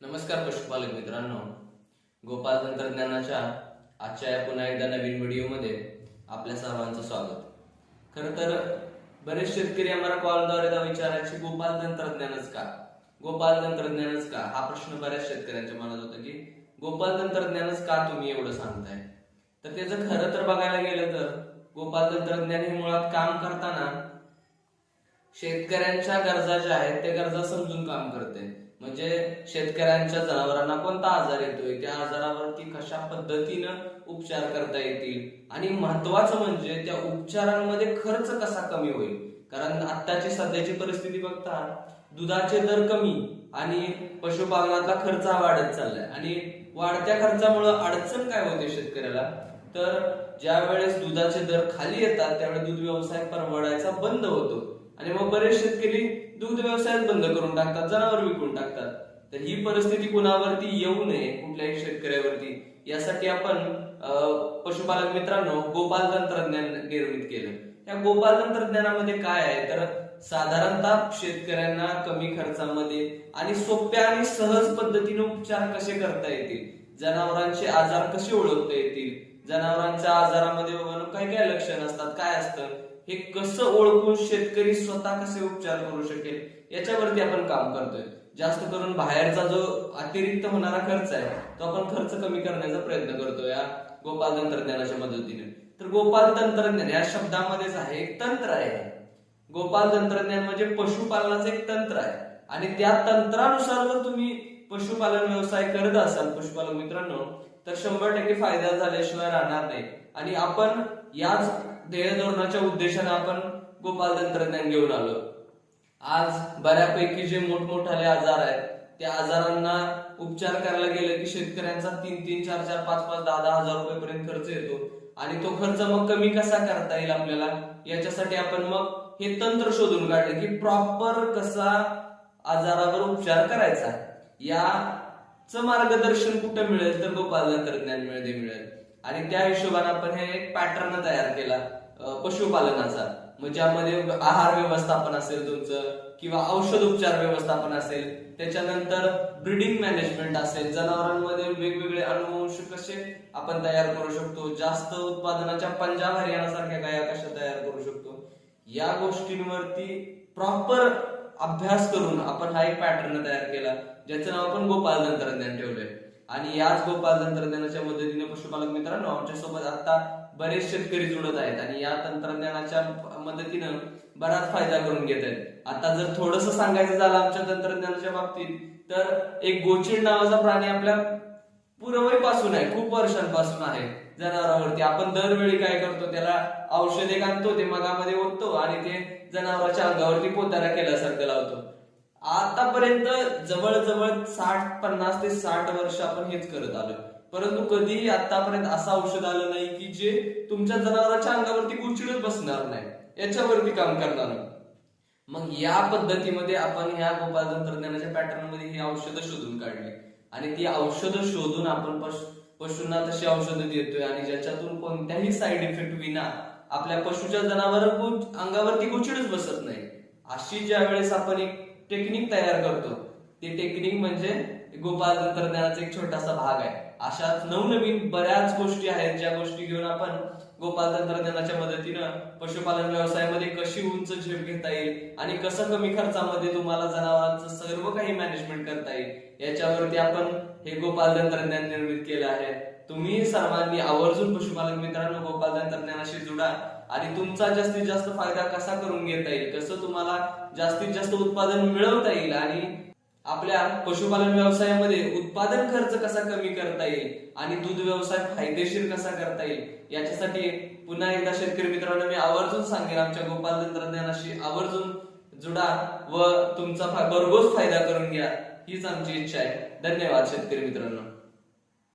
नमस्कार पशुपालक मित्रांनो. गोपाल तंत्रज्ञानाच्या आजच्या या पुन्हा एकदा नवीन व्हिडिओमध्ये आपल्या सर्वांचं स्वागत. खर तर बरेच शेतकरी आम्हाला कॉलद्वारे विचारायचे गोपाल तंत्रज्ञानच का? गोपाल तंत्रज्ञानच का? हा प्रश्न बऱ्याच शेतकऱ्यांच्या मनात होता की गोपाल तंत्रज्ञानच का तुम्ही एवढं सांगताय? तर त्याचं खरं तर बघायला गेलं तर गोपाल तंत्रज्ञान हे मुळात काम करताना शेतकऱ्यांच्या गरजा ज्या आहेत त्या गरजा समजून काम करते म्हणजे शेतकऱ्यांच्या जनावरांना कोणता आजार येतोय? त्या आजारावरती कशा पद्धतीनं उपचार करता येतील? आणि महत्वाचं म्हणजे त्या उपचारांमध्ये खर्च कसा कमी होईल? कारण आत्ताची सध्याची परिस्थिती बघता दुधाचे दर कमी आणि पशुपालनातला खर्च हा वाढत चाललाय. आणि वाढत्या खर्चामुळे अडचण काय होते शेतकऱ्याला? तर ज्या वेळेस दुधाचे दर खाली येतात त्यावेळेस दूध व्यवसाय परवडायचा बंद होतो. आणि मग बरेच शेतकरी दुग्ध व्यवसायच बंद करून टाकतात जनावर विकून टाकतात. तर ही परिस्थिती कुणावरती येऊ नये कुठल्याही शेतकऱ्यावरती यासाठी आपण पशुपालक मित्रांनो गोपाल तंत्रज्ञान निर्मित केलं. या गोपाल तंत्रज्ञानामध्ये काय आहे? तर साधारणतः शेतकऱ्यांना कमी खर्चामध्ये आणि सोप्या आणि सहज पद्धतीने उपचार कसे करता येतील? जनावरांचे आजार कसे ओळखता येतील? जनावरांच्या आजारामध्ये काही काय काय लक्षण असतात. काय असतं? हे कसं ओळखून शेतकरी स्वतः कसे उपचार करू शकेल? याच्यावरती आपण काम करतोय. जास्त करून बाहेरचा जो अतिरिक्त होणारा खर्च आहे तो आपण खर्च कमी करण्याचा प्रयत्न करतो या गोपाल तंत्रज्ञानाच्या मदतीने. तर गोपाल तंत्रज्ञान या शब्दामध्येच आहे एक तंत्र आहे. गोपाल तंत्रज्ञान म्हणजे पशुपालनाचं एक तंत्र आहे. आणि त्या तंत्रानुसार जर तुम्ही पशुपालन व्यवसाय करत असाल पशुपालक मित्रांनो तर शंभर टक्के फायदा झाल्याशिवाय राहणार नाही. आणि आपण याच ध्येय धोरणाच्या उद्देशाने आपण गोपाल तंत्रज्ञान घेऊन आलो. आज बऱ्यापैकी जे मोठमोठाले आजार आहेत त्या आजारांना उपचार करायला गेलं की शेतकऱ्यांचा तीन तीन चार चार पाच पाच दहा दहा हजार रुपयेपर्यंत खर्च येतो. आणि तो खर्च मग कमी कसा करता येईल आपल्याला? याच्यासाठी आपण मग हे तंत्र शोधून काढले की प्रॉपर कसा आजारावर उपचार करायचा. या च मार्गदर्शन कुठं मिळेल तर गोपाल तंत्रज्ञान मिळेल आणि त्या हिशोबाने आपण हे एक पॅटर्न तयार केला पशुपालनाचा. मग ज्यामध्ये आहार व्यवस्थापन असेल तुमचं किंवा औषध उपचार व्यवस्थापन असेल त्याच्यानंतर ब्रीडिंग मॅनेजमेंट असेल जनावरांमध्ये वेगवेगळे अनुवंश कसे आपण तयार करू शकतो जास्त उत्पादनाच्या पंजाब हरियाणा सारख्या गाया कशा तयार करू शकतो या गोष्टींवरती प्रॉपर अभ्यास करून आपण हा एक पॅटर्न तयार केला ज्याचं नाव आपण गोपाल तंत्रज्ञान ठेवलंय. आणि याच गोपाल तंत्रज्ञानाच्या मदतीने पशुपालक मित्रांनो आमच्यासोबत आता बरेच शेतकरी जुळत आहेत आणि या तंत्रज्ञानाच्या मदतीनं बराच फायदा करून घेत आहेत. आता जर थोडस सांगायचं झालं आमच्या तंत्रज्ञानाच्या बाबतीत तर एक गोचिड नावाचा प्राणी आपल्या पूर्वीपासून आहे खूप वर्षांपासून आहे. जनावरांवरती. आपण दरवेळी काय करतो त्याला औषध एक आणतो ते मगामध्ये ओततो आणि ते जनावराच्या अंगावरती पोतारा केल्यासारखं लावतो. आतापर्यंत जवळजवळ साठ पन्नास ते साठ वर्ष आपण हेच करत आलो परंतु कधीही आतापर्यंत असं औषध आलं नाही की जे तुमच्या जनावराच्या अंगावरती गुचिडच बसणार नाही. याच्यावरती काम करणार नाही. मग या पद्धतीमध्ये आपण ह्या गोपाल तंत्रज्ञानाच्या पॅटर्नमध्ये ही औषधं शोधून काढली. आणि ती औषधं शोधून आपण पशूंना तशी औषधं देतोय आणि ज्याच्यातून कोणत्याही साईड इफेक्ट विना आपल्या पशुच्या जनावर अंगावरती गुचिडच बसत नाही. अशी ज्या वेळेस आपण एक टेक्निक तयार करतो ते टेक्निक म्हणजे गोपाल तंत्रज्ञानाचा एक छोटासा भाग आहे. अशाच नवनवीन बऱ्याच गोष्टी आहेत ज्या गोष्टी घेऊन आपण गोपाल तंत्रज्ञानाच्या मदतीनं पशुपालन व्यवसायामध्ये कशी उंच झेप घेता येईल आणि कसं कमी खर्चामध्ये तुम्हाला जनावरांचं सर्व काही मॅनेजमेंट करता येईल याच्यावरती आपण हे गोपाल तंत्रज्ञान निर्मित केलं आहे. तुम्ही सर्वांनी आवर्जून पशुपालक मित्रांनो गोपाल तंत्रज्ञानाशी जुडा आणि तुमचा जास्तीत जास्त फायदा कसा करून घेता येईल कसं तुम्हाला जास्तीत जास्त उत्पादन मिळवता येईल आणि आपल्या पशुपालन व्यवसायामध्ये उत्पादन खर्च कसा कमी करता येईल आणि दूध व्यवसाय फायदेशीर कसा करता येईल याच्यासाठी पुन्हा एकदा शेतकरी मित्रांनो मी आवर्जून सांगेन आमच्या गोपाल तंत्रज्ञानाशी आवर्जून जुडा व तुमचा भरघोस फायदा करून घ्या हीच आमची इच्छा आहे. धन्यवाद शेतकरी मित्रांनो.